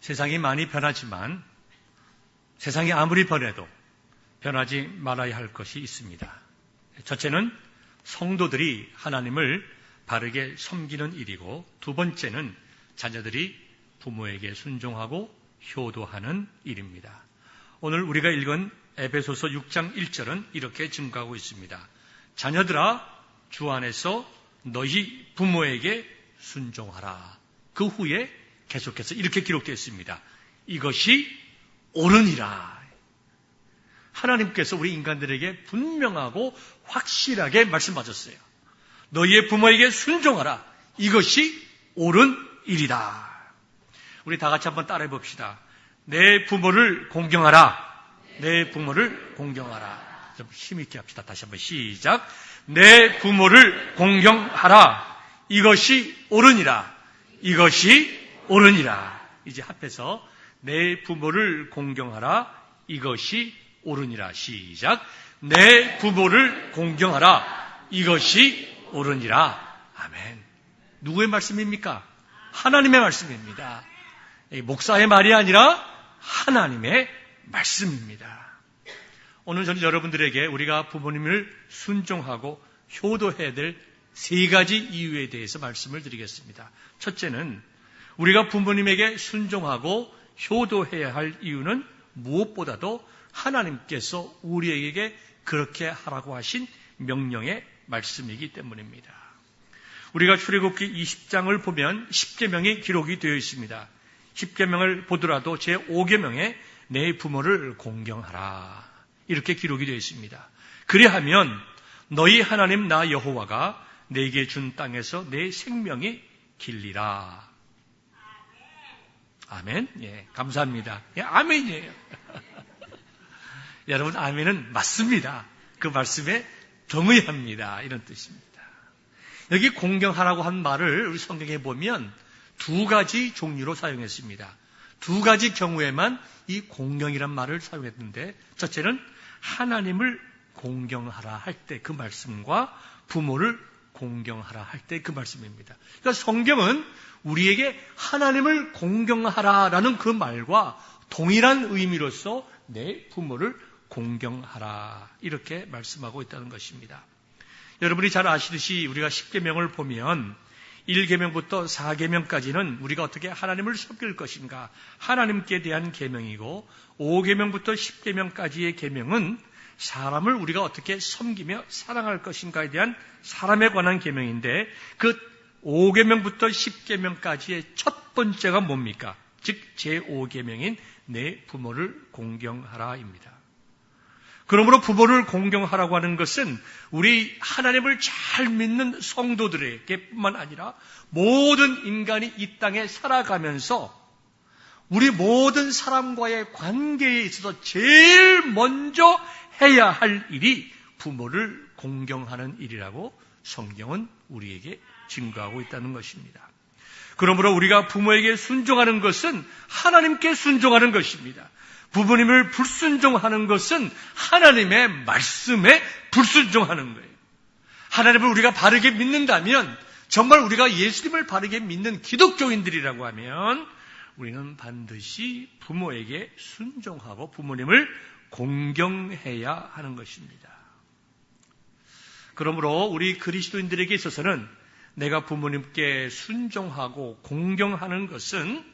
세상이 많이 변하지만 세상이 아무리 변해도 변하지 말아야 할 것이 있습니다. 첫째는 성도들이 하나님을 바르게 섬기는 일이고 두 번째는 자녀들이 부모에게 순종하고 효도하는 일입니다. 오늘 우리가 읽은 에베소서 6장 1절은 이렇게 증가하고 있습니다. 자녀들아 주 안에서 너희 부모에게 순종하라. 그 후에 계속해서 이렇게 기록되어 있습니다. 이것이 옳으니라. 하나님께서 우리 인간들에게 분명하고 확실하게 말씀하셨어요. 너희의 부모에게 순종하라. 이것이 옳은 일이다. 우리 다 같이 한번 따라해 봅시다. 내 부모를 공경하라. 내 부모를 공경하라. 좀 힘있게 합시다. 다시 한번 시작. 내 부모를 공경하라. 이것이 옳으니라. 이것이 옳으니라. 이제 합해서 내 부모를 공경하라. 이것이 옳으니라. 시작. 내 부모를 공경하라. 이것이 옳으니라. 아멘. 누구의 말씀입니까? 하나님의 말씀입니다. 목사의 말이 아니라 하나님의 말씀입니다. 오늘 저는 여러분들에게 우리가 부모님을 순종하고 효도해야 될 세 가지 이유에 대해서 말씀을 드리겠습니다. 첫째는 우리가 부모님에게 순종하고 효도해야 할 이유는 무엇보다도 하나님께서 우리에게 그렇게 하라고 하신 명령의 말씀이기 때문입니다. 우리가 출애굽기 20장을 보면 10계명이 기록이 되어 있습니다. 10계명을 보더라도 제 5계명에 내 부모를 공경하라. 이렇게 기록이 되어 있습니다. 그리하면 너희 하나님 나 여호와가 내게 준 땅에서 내 생명이 길리라. 아멘. 예, 감사합니다. 예, 아멘이에요. 여러분, 아멘은 맞습니다. 그 말씀에 동의합니다. 이런 뜻입니다. 여기 공경하라고 한 말을 우리 성경에 보면 두 가지 종류로 사용했습니다. 두 가지 경우에만 이 공경이란 말을 사용했는데 첫째는 하나님을 공경하라 할 때 그 말씀과 부모를 공경하라 할 때 그 말씀입니다. 그러니까 성경은 우리에게 하나님을 공경하라라는 그 말과 동일한 의미로서 내 부모를 공경하라 이렇게 말씀하고 있다는 것입니다. 여러분이 잘 아시듯이 우리가 10계명을 보면 1계명부터 4계명까지는 우리가 어떻게 하나님을 섬길 것인가 하나님께 대한 계명이고 5계명부터 10계명까지의 계명은 사람을 우리가 어떻게 섬기며 사랑할 것인가에 대한 사람에 관한 계명인데 그 5계명부터 10계명까지의 첫 번째가 뭡니까? 즉 제5계명인 내 부모를 공경하라입니다. 그러므로 부모를 공경하라고 하는 것은 우리 하나님을 잘 믿는 성도들에게뿐만 아니라 모든 인간이 이 땅에 살아가면서 우리 모든 사람과의 관계에 있어서 제일 먼저 해야 할 일이 부모를 공경하는 일이라고 성경은 우리에게 증거하고 있다는 것입니다. 그러므로 우리가 부모에게 순종하는 것은 하나님께 순종하는 것입니다. 부모님을 불순종하는 것은 하나님의 말씀에 불순종하는 거예요. 하나님을 우리가 바르게 믿는다면 정말 우리가 예수님을 바르게 믿는 기독교인들이라고 하면 우리는 반드시 부모에게 순종하고 부모님을 공경해야 하는 것입니다. 그러므로 우리 그리스도인들에게 있어서는 내가 부모님께 순종하고 공경하는 것은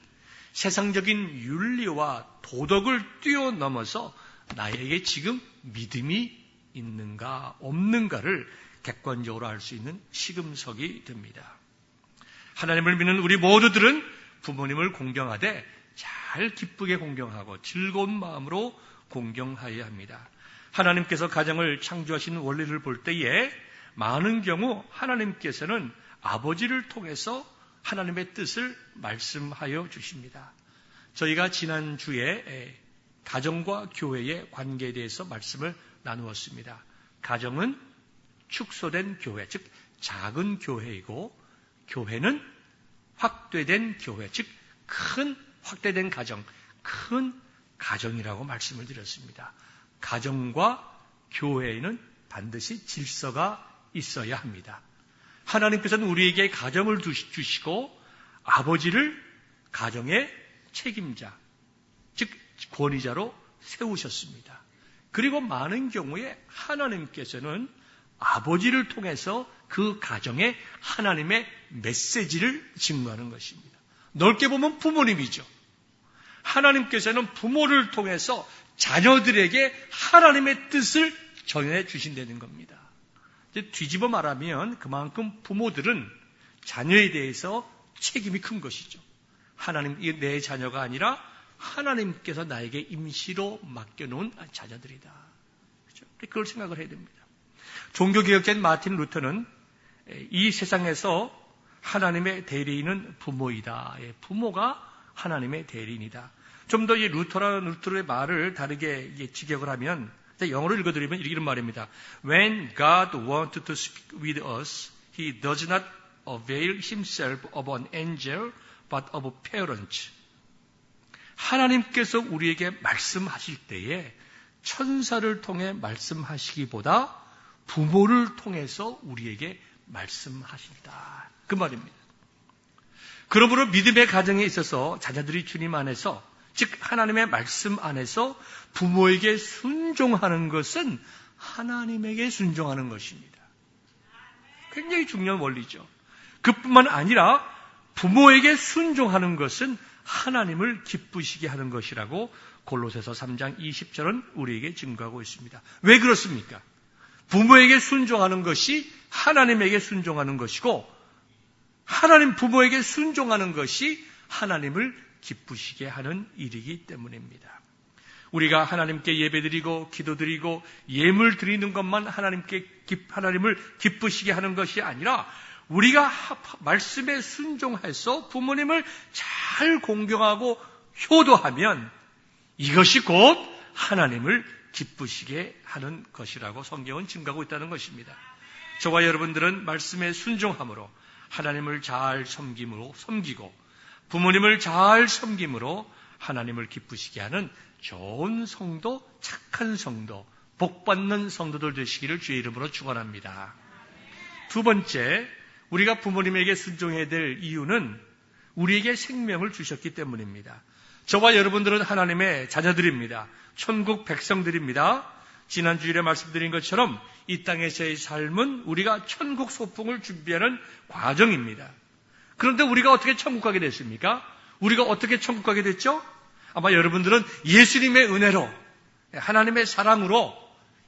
세상적인 윤리와 도덕을 뛰어넘어서 나에게 지금 믿음이 있는가 없는가를 객관적으로 알 수 있는 시금석이 됩니다. 하나님을 믿는 우리 모두들은 부모님을 공경하되 잘 기쁘게 공경하고 즐거운 마음으로 공경하여야 합니다. 하나님께서 가정을 창조하시는 원리를 볼 때에 많은 경우 하나님께서는 아버지를 통해서 하나님의 뜻을 말씀하여 주십니다. 저희가 지난주에 가정과 교회의 관계에 대해서 말씀을 나누었습니다. 가정은 축소된 교회, 즉 작은 교회이고 교회는 확대된 교회, 즉 큰 확대된 가정, 큰 가정이라고 말씀을 드렸습니다. 가정과 교회에는 반드시 질서가 있어야 합니다. 하나님께서는 우리에게 가정을 주시고 아버지를 가정의 책임자, 즉 권위자로 세우셨습니다. 그리고 많은 경우에 하나님께서는 아버지를 통해서 그 가정에 하나님의 메시지를 증거하는 것입니다. 넓게 보면 부모님이죠. 하나님께서는 부모를 통해서 자녀들에게 하나님의 뜻을 전해 주신다는 겁니다. 뒤집어 말하면 그만큼 부모들은 자녀에 대해서 책임이 큰 것이죠. 하나님, 내 자녀가 아니라 하나님께서 나에게 임시로 맡겨놓은 자녀들이다. 그렇죠? 그걸 생각을 해야 됩니다. 종교개혁자인 마틴 루터는 이 세상에서 하나님의 대리인은 부모이다. 예, 부모가 하나님의 대리인이다. 좀 더 이 루터라는 루터의 말을 다르게 직역을 하면 영어로 읽어드리면 이런 말입니다. When God wants to speak with us, He does not avail Himself of an angel, but of parents. 하나님께서 우리에게 말씀하실 때에 천사를 통해 말씀하시기보다 부모를 통해서 우리에게 말씀하신다. 그 말입니다. 그러므로 믿음의 가정에 있어서 자녀들이 주님 안에서 즉 하나님의 말씀 안에서 부모에게 순종하는 것은 하나님에게 순종하는 것입니다. 굉장히 중요한 원리죠. 그뿐만 아니라 부모에게 순종하는 것은 하나님을 기쁘시게 하는 것이라고 골로새서 3장 20절은 우리에게 증거하고 있습니다. 왜 그렇습니까? 부모에게 순종하는 것이 하나님에게 순종하는 것이고 하나님 부모에게 순종하는 것이 하나님을 기쁘시게 하는 일이기 때문입니다. 우리가 하나님께 예배드리고 기도드리고 예물 드리는 것만 하나님께 하나님을 기쁘시게 하는 것이 아니라 우리가 말씀에 순종해서 부모님을 잘 공경하고 효도하면 이것이 곧 하나님을 기쁘시게 하는 것이라고 성경은 증가하고 있다는 것입니다. 저와 여러분들은 말씀에 순종함으로 하나님을 잘 섬김으로 섬기고 부모님을 잘 섬김으로 하나님을 기쁘시게 하는 좋은 성도, 착한 성도, 복받는 성도들 되시기를 주의 이름으로 축원합니다. 두 번째, 우리가 부모님에게 순종해야 될 이유는 우리에게 생명을 주셨기 때문입니다. 저와 여러분들은 하나님의 자녀들입니다. 천국 백성들입니다. 지난 주일에 말씀드린 것처럼 이 땅에서의 삶은 우리가 천국 소풍을 준비하는 과정입니다. 그런데 우리가 어떻게 천국 가게 됐습니까? 우리가 어떻게 천국 가게 됐죠? 아마 여러분들은 예수님의 은혜로, 하나님의 사랑으로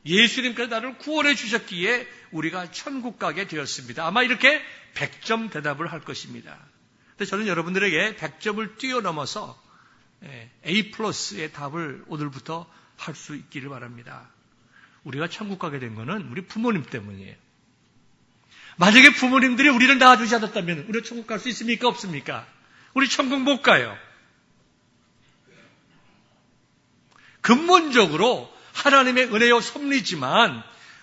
예수님께서 나를 구원해 주셨기에 우리가 천국 가게 되었습니다. 아마 이렇게 100점 대답을 할 것입니다. 근데 저는 여러분들에게 100점을 뛰어넘어서 예, A 플러스의 답을 오늘부터 할 수 있기를 바랍니다. 우리가 천국 가게 된 것은 우리 부모님 때문이에요. 만약에 부모님들이 우리를 낳아주지 않았다면 우리 천국 갈 수 있습니까? 없습니까? 우리 천국 못 가요. 근본적으로 하나님의 은혜요 섭리지만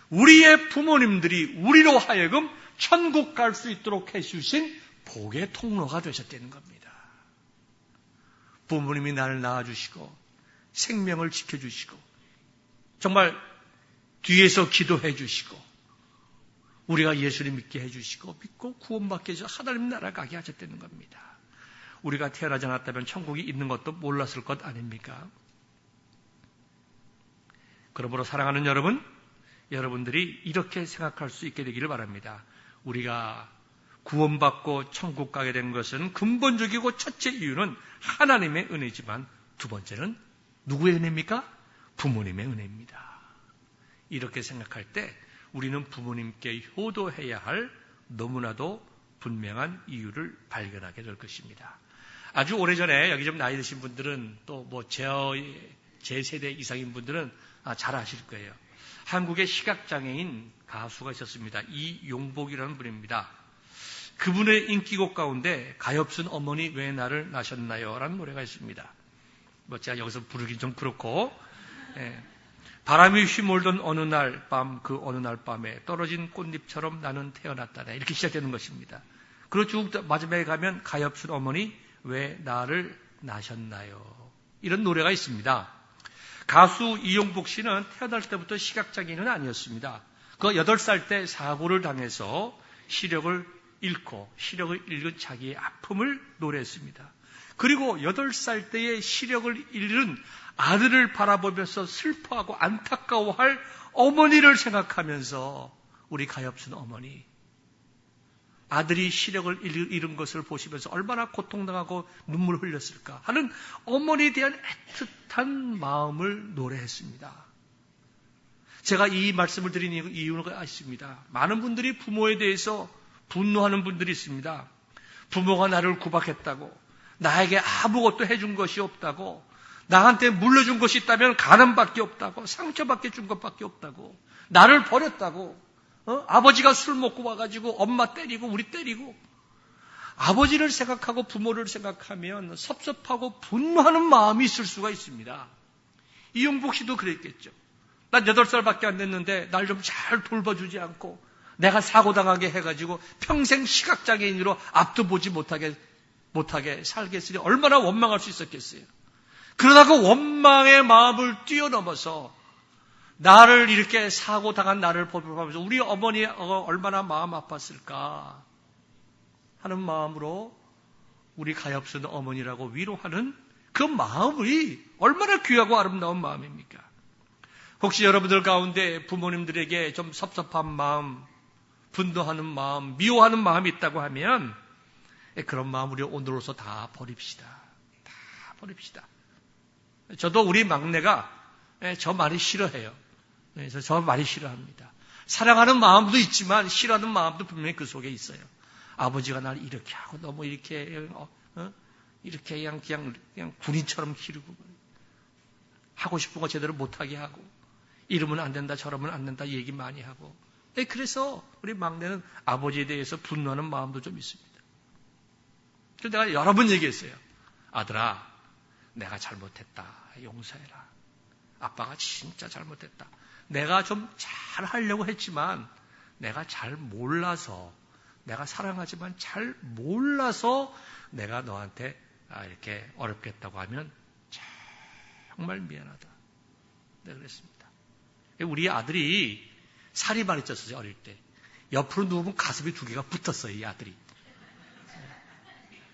우리의 부모님들이 우리로 하여금 천국 갈 수 있도록 해주신 복의 통로가 되셨다는 겁니다. 부모님이 나를 낳아주시고 생명을 지켜주시고 정말 뒤에서 기도해 주시고 우리가 예수를 믿게 해 주시고 믿고 구원받게 해서 하나님 나라 가게 하셨다는 겁니다. 우리가 태어나지 않았다면 천국이 있는 것도 몰랐을 것 아닙니까? 그러므로 사랑하는 여러분, 여러분들이 이렇게 생각할 수 있게 되기를 바랍니다. 우리가 구원받고 천국 가게 된 것은 근본적이고 첫째 이유는 하나님의 은혜지만 두 번째는 누구의 은혜입니까? 부모님의 은혜입니다. 이렇게 생각할 때 우리는 부모님께 효도해야 할 너무나도 분명한 이유를 발견하게 될 것입니다. 아주 오래전에 여기 좀 나이 드신 분들은 또 뭐 제, 제 세대 이상인 분들은 아, 잘 아실 거예요. 한국의 시각장애인 가수가 있었습니다. 이용복이라는 분입니다. 그분의 인기곡 가운데 가엾은 어머니 왜 나를 낳으셨나요? 라는 노래가 있습니다. 뭐 제가 여기서 부르긴 좀 그렇고 예. 바람이 휘몰던 어느 날 밤, 그 어느 날 밤에 떨어진 꽃잎처럼 나는 태어났다네. 이렇게 시작되는 것입니다. 그리고 쭉 마지막에 가면 가엾은 어머니 왜 나를 낳으셨나요? 이런 노래가 있습니다. 가수 이용복 씨는 태어날 때부터 시각장애인은 아니었습니다. 그 8살 때 사고를 당해서 시력을 잃고 시력을 잃은 자기의 아픔을 노래했습니다. 그리고 8살 때의 시력을 잃은 아들을 바라보면서 슬퍼하고 안타까워할 어머니를 생각하면서 우리 가엾은 어머니 아들이 시력을 잃은 것을 보시면서 얼마나 고통당하고 눈물 흘렸을까 하는 어머니에 대한 애틋한 마음을 노래했습니다. 제가 이 말씀을 드린 이유가 있습니다. 많은 분들이 부모에 대해서 분노하는 분들이 있습니다. 부모가 나를 구박했다고, 나에게 아무것도 해준 것이 없다고, 나한테 물려준 것이 있다면 가난밖에 없다고, 상처밖에 준 것밖에 없다고, 나를 버렸다고, 어? 아버지가 술 먹고 와가지고 엄마 때리고 우리 때리고, 아버지를 생각하고 부모를 생각하면 섭섭하고 분노하는 마음이 있을 수가 있습니다. 이용복 씨도 그랬겠죠. 난 8살밖에 안 됐는데 날 좀 잘 돌봐주지 않고 내가 사고당하게 해가지고 평생 시각장애인으로 앞도 보지 못하게, 못하게 살겠으니 얼마나 원망할 수 있었겠어요. 그러다가 원망의 마음을 뛰어넘어서 나를 이렇게 사고 당한 나를 보면서 우리 어머니가 얼마나 마음 아팠을까 하는 마음으로 우리 가엾은 어머니라고 위로하는 그 마음이 얼마나 귀하고 아름다운 마음입니까? 혹시 여러분들 가운데 부모님들에게 좀 섭섭한 마음, 분노하는 마음, 미워하는 마음이 있다고 하면 그런 마음 우리 오늘로서 다 버립시다. 다 버립시다. 저도 우리 막내가 저 많이 싫어해요. 그래서 저 많이 싫어합니다. 사랑하는 마음도 있지만 싫어하는 마음도 분명히 그 속에 있어요. 아버지가 날 이렇게 하고 너무 이렇게 어, 어? 이렇게 그냥, 그냥 그냥 군인처럼 기르고 하고 싶은 거 제대로 못하게 하고 이러면 안 된다 저러면 안 된다 얘기 많이 하고 네, 그래서 우리 막내는 아버지에 대해서 분노하는 마음도 좀 있습니다. 그래서 내가 여러 번 얘기했어요. 아들아, 내가 잘못했다. 용서해라. 아빠가 진짜 잘못했다. 내가 좀 잘 하려고 했지만 내가 잘 몰라서 내가 사랑하지만 잘 몰라서 내가 너한테 아, 이렇게 어렵게 했다고 하면 정말 미안하다. 네, 그랬습니다. 우리 아들이 살이 많이 쪘어요, 어릴 때. 옆으로 누우면 가슴이 두 개가 붙었어요, 이 아들이.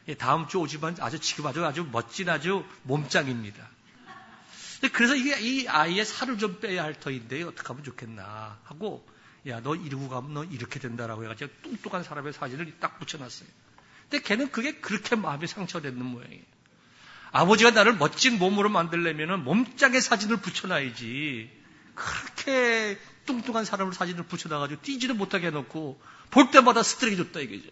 예, 다음 주 오지만 아주 지금 아주 아주 멋진 아주 몸짱입니다. 그래서 이게 이 아이의 살을 좀 빼야 할 터인데 어떻게 하면 좋겠나 하고 야 너 이러고 가면 너 이렇게 된다라고 해가지고 뚱뚱한 사람의 사진을 딱 붙여놨어요. 근데 걔는 그게 그렇게 마음이 상처됐는 모양이에요. 아버지가 나를 멋진 몸으로 만들려면 몸짱의 사진을 붙여놔야지. 그렇게 뚱뚱한 사람을 사진을 붙여놔가지고 뛰지도 못하게 해놓고 볼 때마다 스트레스 줬다 이거죠.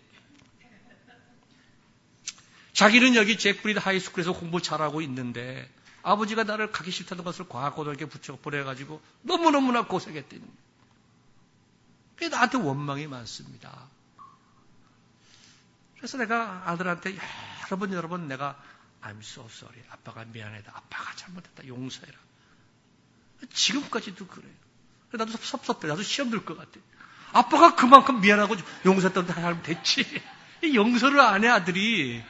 자기는 여기 제프리드 하이스쿨에서 공부 잘하고 있는데 아버지가 나를 가기 싫다는 것을 과학고등학교에 붙여 보내가지고 너무너무나 고생했더니 그게 나한테 원망이 많습니다. 그래서 내가 아들한테 여러 번 여러 번 내가 I'm so sorry. 아빠가 미안하다. 아빠가 잘못했다. 용서해라. 지금까지도 그래요. 나도 섭섭해. 나도 시험 들 것 같아. 아빠가 그만큼 미안하고 용서했던 사람 됐지. 용서를 안 해, 아들이.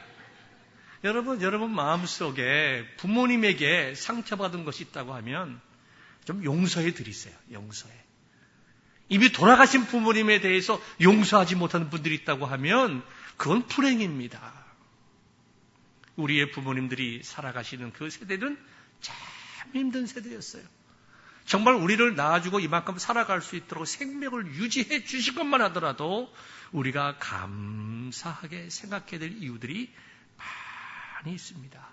여러분, 여러분 마음속에 부모님에게 상처받은 것이 있다고 하면 좀 용서해 드리세요. 용서해. 이미 돌아가신 부모님에 대해서 용서하지 못하는 분들이 있다고 하면 그건 불행입니다. 우리의 부모님들이 살아가시는 그 세대는 참 힘든 세대였어요. 정말 우리를 낳아주고 이만큼 살아갈 수 있도록 생명을 유지해 주실 것만 하더라도 우리가 감사하게 생각해야 될 이유들이 많이 있습니다.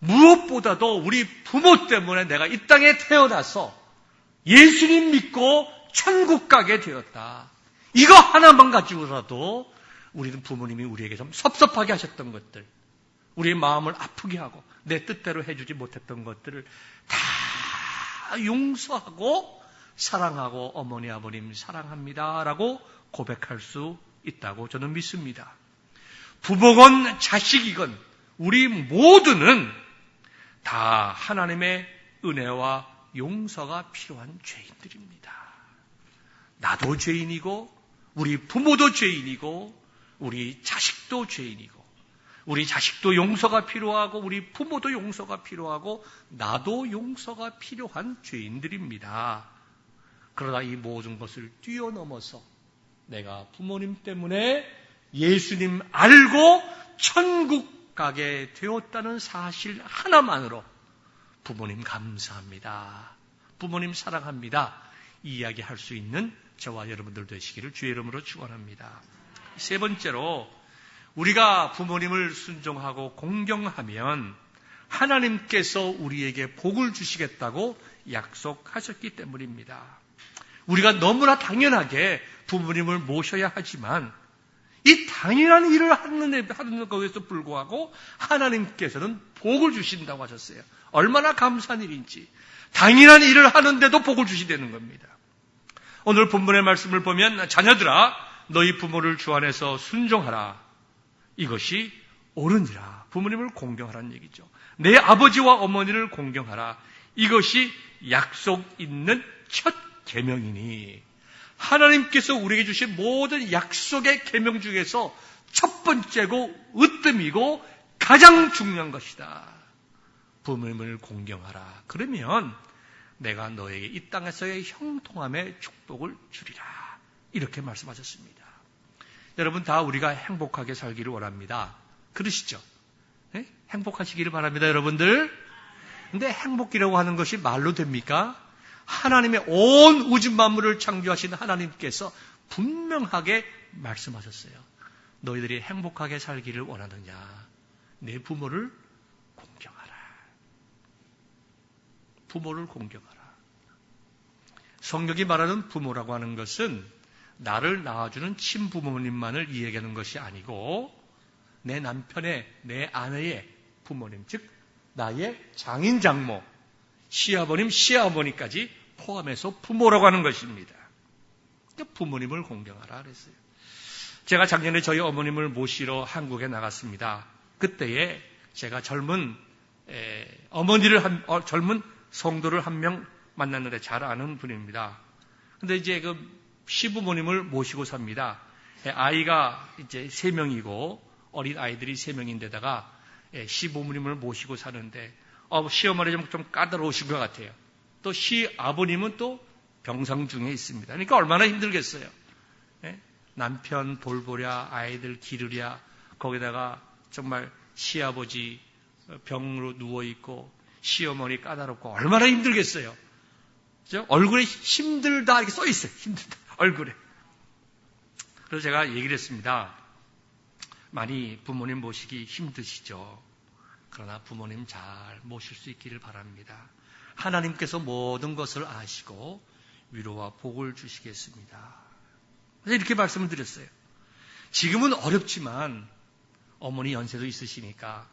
무엇보다도 우리 부모 때문에 내가 이 땅에 태어나서 예수님 믿고 천국 가게 되었다. 이거 하나만 가지고라도 우리는 부모님이 우리에게 좀 섭섭하게 하셨던 것들, 우리의 마음을 아프게 하고 내 뜻대로 해주지 못했던 것들을 다 용서하고 사랑하고 어머니 아버님 사랑합니다라고 고백할 수 있다고 저는 믿습니다. 부모건 자식이건 우리 모두는 다 하나님의 은혜와 용서가 필요한 죄인들입니다. 나도 죄인이고 우리 부모도 죄인이고 우리 자식도 죄인이고 우리 자식도 용서가 필요하고 우리 부모도 용서가 필요하고 나도 용서가 필요한 죄인들입니다. 그러다 이 모든 것을 뛰어넘어서 내가 부모님 때문에 예수님 알고 천국 행복하게 되었다는 사실 하나만으로 부모님 감사합니다. 부모님 사랑합니다. 이야기할 수 있는 저와 여러분들 되시기를 주의 이름으로 축원합니다. 세 번째로 우리가 부모님을 순종하고 공경하면 하나님께서 우리에게 복을 주시겠다고 약속하셨기 때문입니다. 우리가 너무나 당연하게 부모님을 모셔야 하지만 이 당연한 일을 하는, 하는 것에도 불구하고 하나님께서는 복을 주신다고 하셨어요. 얼마나 감사한 일인지. 당연한 일을 하는데도 복을 주시다는 겁니다. 오늘 본문의 말씀을 보면 자녀들아 너희 부모를 주 안에서 순종하라. 이것이 옳으니라. 부모님을 공경하라는 얘기죠. 내 아버지와 어머니를 공경하라. 이것이 약속 있는 첫 계명이니 하나님께서 우리에게 주신 모든 약속의 계명 중에서 첫 번째고 으뜸이고 가장 중요한 것이다. 부모님을 공경하라. 그러면 내가 너에게 이 땅에서의 형통함의 축복을 주리라. 이렇게 말씀하셨습니다. 여러분 다 우리가 행복하게 살기를 원합니다. 그러시죠? 네? 행복하시기를 바랍니다, 여러분들. 근데 행복이라고 하는 것이 말로 됩니까? 하나님의 온 우주 만물을 창조하신 하나님께서 분명하게 말씀하셨어요. 너희들이 행복하게 살기를 원하느냐? 내 부모를 공경하라. 부모를 공경하라. 성경이 말하는 부모라고 하는 것은 나를 낳아주는 친부모님만을 이야기하는 것이 아니고 내 남편의, 내 아내의 부모님, 즉 나의 장인 장모, 시아버님, 시아버니까지 포함해서 부모라고 하는 것입니다. 그러니까 부모님을 공경하라 그랬어요. 제가 작년에 저희 어머님을 모시러 한국에 나갔습니다. 그때에 제가 젊은 에, 어머니를 한, 어, 젊은 성도를 한 명 만났는데 잘 아는 분입니다. 근데 이제 그 시부모님을 모시고 삽니다. 아이가 이제 세 명이고 어린 아이들이 세 명인데다가 시부모님을 모시고 사는데 어, 시어머니 좀, 좀 까다로우신 것 같아요. 또 시 아버님은 또 병상 중에 있습니다. 그러니까 얼마나 힘들겠어요. 예? 남편 돌보랴, 아이들 기르랴, 거기다가 정말 시아버지 병으로 누워있고, 시어머니 까다롭고, 얼마나 힘들겠어요. 그죠? 얼굴에 힘들다, 이렇게 써 있어요. 힘들다. 얼굴에. 그래서 제가 얘기를 했습니다. 많이 부모님 모시기 힘드시죠? 그러나 부모님 잘 모실 수 있기를 바랍니다. 하나님께서 모든 것을 아시고 위로와 복을 주시겠습니다. 그래서 이렇게 말씀을 드렸어요. 지금은 어렵지만 어머니 연세도 있으시니까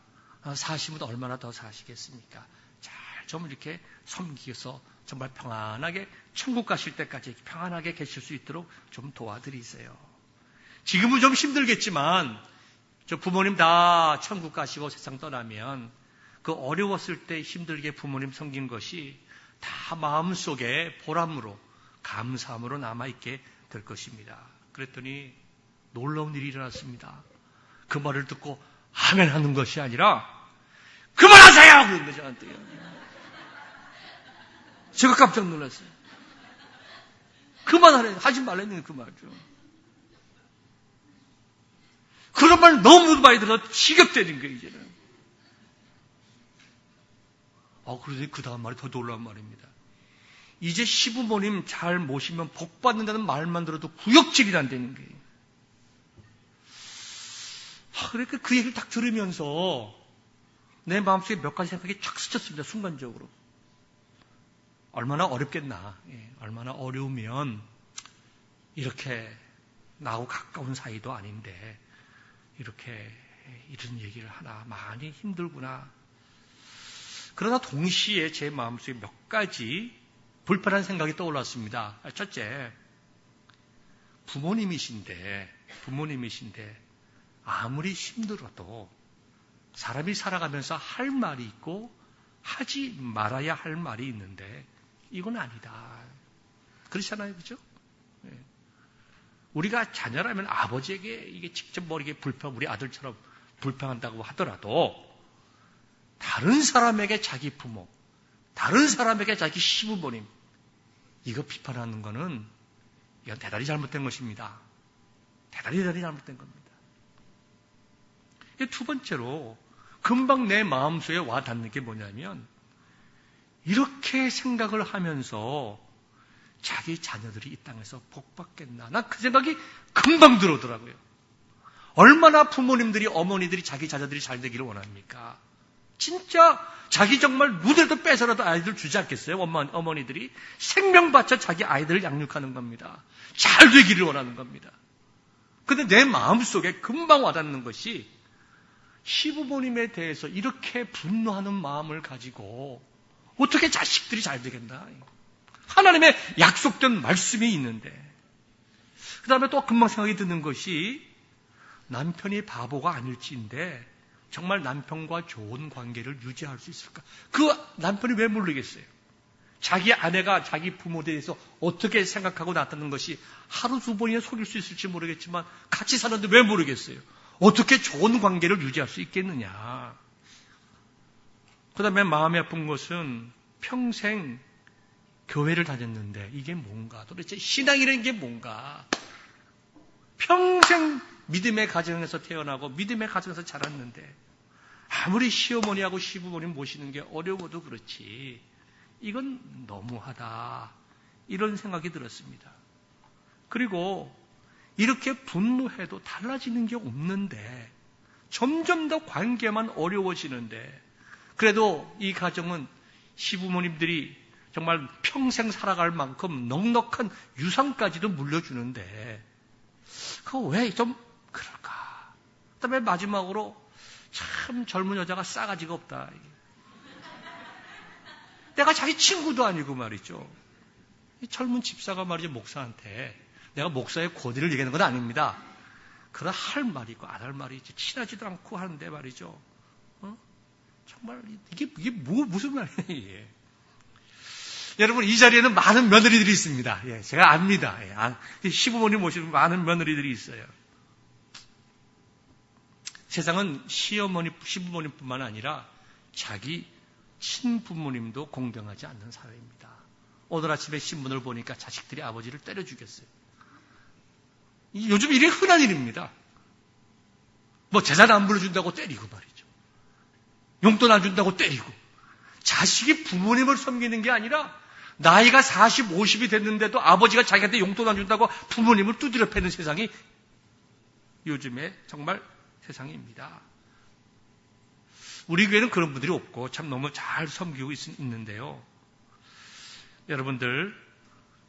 사시면 얼마나 더 사시겠습니까? 잘 좀 이렇게 섬기서 정말 평안하게 천국 가실 때까지 평안하게 계실 수 있도록 좀 도와드리세요. 지금은 좀 힘들겠지만 저 부모님 다 천국 가시고 세상 떠나면 그 어려웠을 때 힘들게 부모님 섬긴 것이 다 마음속에 보람으로 감사함으로 남아있게 될 것입니다. 그랬더니 놀라운 일이 일어났습니다. 그 말을 듣고 하면 하는 것이 아니라 그만하세요! 그런 거죠, 저한테요. 제가 깜짝 놀랐어요. 그만하래. 하지 말라는 그 말이죠. 그런 말 너무 많이 들어 지겹대는 거예요, 이제는. 어, 그러더니 그 다음 말이 더 놀라운 말입니다. 이제 시부모님 잘 모시면 복 받는다는 말만 들어도 구역질이 난다는 거예요. 아, 그러니까 그 얘기를 딱 들으면서 내 마음속에 몇 가지 생각이 쫙 스쳤습니다. 순간적으로. 얼마나 어렵겠나. 예, 얼마나 어려우면 이렇게 나하고 가까운 사이도 아닌데 이렇게 이런 얘기를 하나 많이 힘들구나. 그러나 동시에 제 마음속에 몇 가지 불편한 생각이 떠올랐습니다. 첫째, 부모님이신데, 부모님이신데, 아무리 힘들어도 사람이 살아가면서 할 말이 있고 하지 말아야 할 말이 있는데 이건 아니다. 그렇잖아요. 그죠? 네. 우리가 자녀라면 아버지에게 이게 직접 머리에 불평, 우리 아들처럼 불평한다고 하더라도 다른 사람에게 자기 부모, 다른 사람에게 자기 시부모님, 이거 비판하는 거는 이건 대단히 잘못된 것입니다. 대단히 대단히 잘못된 겁니다. 두 번째로 금방 내 마음속에 와 닿는 게 뭐냐면 이렇게 생각을 하면서 자기 자녀들이 이 땅에서 복 받겠나. 난그 생각이 금방 들어오더라고요. 얼마나 부모님들이, 어머니들이 자기 자녀들이 잘 되기를 원합니까? 진짜 자기 정말 무대도 빼서라도 아이들 주지 않겠어요? 어머, 어머니들이 생명 바쳐 자기 아이들을 양육하는 겁니다. 잘 되기를 원하는 겁니다. 근데 내 마음속에 금방 와닿는 것이 시부모님에 대해서 이렇게 분노하는 마음을 가지고 어떻게 자식들이 잘 되겠나? 하나님의 약속된 말씀이 있는데 그 다음에 또 금방 생각이 드는 것이 남편이 바보가 아닐지인데 정말 남편과 좋은 관계를 유지할 수 있을까? 그 남편이 왜 모르겠어요? 자기 아내가 자기 부모에 대해서 어떻게 생각하고 나타나는 것이 하루 두 번이나 속일 수 있을지 모르겠지만 같이 사는데 왜 모르겠어요? 어떻게 좋은 관계를 유지할 수 있겠느냐? 그 다음에 마음이 아픈 것은 평생 교회를 다녔는데 이게 뭔가? 도대체 신앙이라는 게 뭔가? 평생 믿음의 가정에서 태어나고 믿음의 가정에서 자랐는데 아무리 시어머니하고 시부모님 모시는 게 어려워도 그렇지 이건 너무하다 이런 생각이 들었습니다. 그리고 이렇게 분노해도 달라지는 게 없는데 점점 더 관계만 어려워지는데 그래도 이 가정은 시부모님들이 정말 평생 살아갈 만큼 넉넉한 유산까지도 물려주는데 그거 왜 좀 그다음에 마지막으로 참 젊은 여자가 싸가지가 없다. 내가 자기 친구도 아니고 말이죠. 젊은 집사가 말이죠 목사한테 내가 목사의 고디를 얘기하는 건 아닙니다. 그러나 할 말이 있고 안 할 말이 있지. 친하지도 않고 하는데 말이죠. 어? 정말 이게 이게 뭐 무슨 말이에요? 여러분 이 자리에는 많은 며느리들이 있습니다. 예, 제가 압니다. 예, 아, 시부모님 모시는 많은 며느리들이 있어요. 세상은 시어머니, 시부모님뿐만 아니라 자기 친부모님도 공경하지 않는 사회입니다. 오늘 아침에 신문을 보니까 자식들이 아버지를 때려 죽였어요. 요즘 일이 흔한 일입니다. 뭐 재산 안 불러준다고 때리고 말이죠. 용돈 안 준다고 때리고. 자식이 부모님을 섬기는 게 아니라 나이가 40, 50이 됐는데도 아버지가 자기한테 용돈 안 준다고 부모님을 두드려 패는 세상이 요즘에 정말 세상입니다. 우리 교회는 그런 분들이 없고 참 너무 잘 섬기고 있, 는데요 여러분들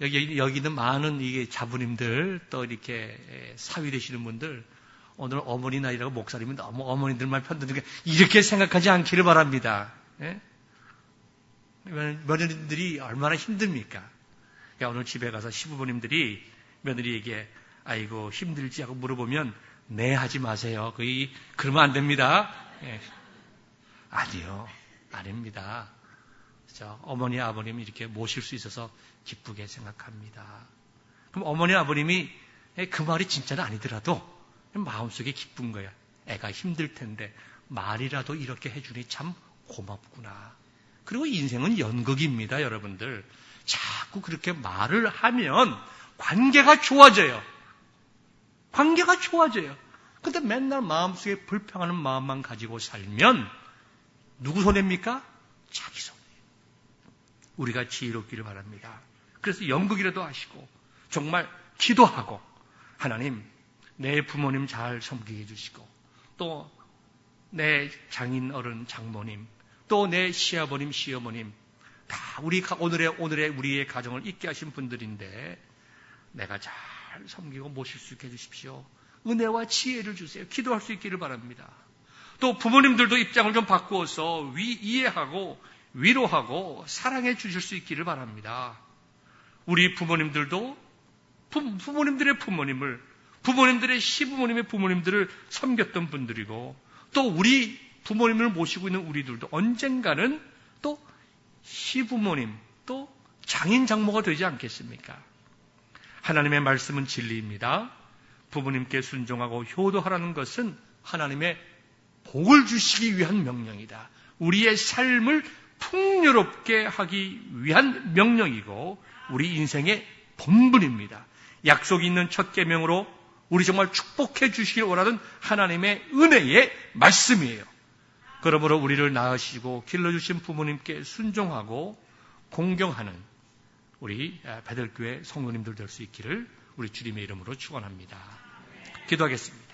여기 여기 있는 많은 이게 자부님들 또 이렇게 사위 되시는 분들 오늘 어머니 나이라고 목사님이 너무 어머니들만 편드는 게 이렇게 생각하지 않기를 바랍니다. 예? 며느리들이 얼마나 힘듭니까? 야, 오늘 집에 가서 시부모님들이 며느리에게 아이고 힘들지 하고 물어보면 네 하지 마세요. 거의 그러면 안 됩니다. 예. 아니요. 아닙니다. 그렇죠? 어머니 아버님 이렇게 모실 수 있어서 기쁘게 생각합니다. 그럼 어머니 아버님이 그 말이 진짜는 아니더라도 마음속에 기쁜 거야. 애가 힘들 텐데 말이라도 이렇게 해주니 참 고맙구나. 그리고 인생은 연극입니다, 여러분들. 자꾸 그렇게 말을 하면 관계가 좋아져요. 관계가 좋아져요. 근데 맨날 마음속에 불평하는 마음만 가지고 살면 누구 손해입니까? 자기 손해. 우리가 지혜롭기를 바랍니다. 그래서 연극이라도 하시고 정말 기도하고 하나님 내 부모님 잘 섬기게 해주시고 또 내 장인 어른 장모님 또 내 시아버님 시어머님 다 우리 오늘의 오늘의 우리의 가정을 있게 하신 분들인데 내가 잘 섬기고 모실 수 있게 해주십시오. 은혜와 지혜를 주세요. 기도할 수 있기를 바랍니다. 또 부모님들도 입장을 좀 바꾸어서 위, 이해하고 위로하고 사랑해 주실 수 있기를 바랍니다. 우리 부모님들도 부, 모님들의 부모님을 부모님들의 시부모님의 부모님들을 섬겼던 분들이고 또 우리 부모님을 모시고 있는 우리들도 언젠가는 또 시부모님 또 장인 장모가 되지 않겠습니까? 하나님의 말씀은 진리입니다. 부모님께 순종하고 효도하라는 것은 하나님의 복을 주시기 위한 명령이다. 우리의 삶을 풍요롭게 하기 위한 명령이고 우리 인생의 본분입니다. 약속이 있는 첫 계명으로 우리 정말 축복해 주시길 원하는 하나님의 은혜의 말씀이에요. 그러므로 우리를 낳으시고 길러주신 부모님께 순종하고 공경하는 우리 베들교회 성도님들 될 수 있기를 우리 주님의 이름으로 축원합니다. 기도하겠습니다.